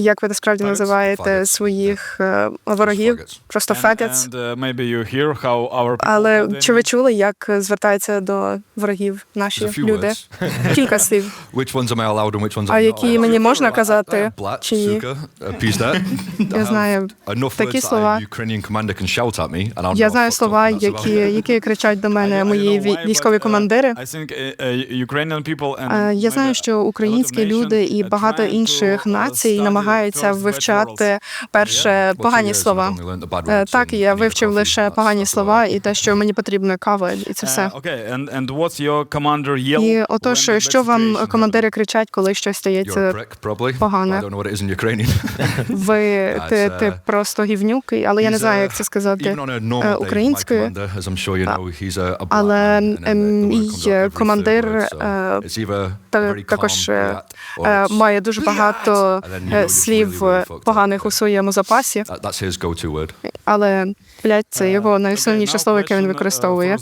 Як ви насправді називаєте своїх е, ворогів? Просто uh, people Але чи ви чули, як звертаються до ворогів наші люди? Кілька слів. Which ones am I allowed and which ones А які allowed? мені можна казати, Black, чи ні? uh. Я знаю такі слова. Я знаю слова, які, які кричать до мене мої військові uh, командири. Uh, uh, Е, Я знаю, що українські люди і uh, багато інших uh, націй study намагаються вивчати перше погані слова. Е, Так, я вивчив лише погані слова і те, що мені потрібна кава, і це все. Uh, І отож, що вам командири кричать, коли щось стається погане. Ви ти, ти uh, просто гівнюк, але я не знаю, uh, як це сказати. Е, українською. Але, ем, мій командир, е, також е, е, має дуже багато е, слів е, поганих у своєму запасі, але блядь, це його найсильніше слово, яке він uh, використовує.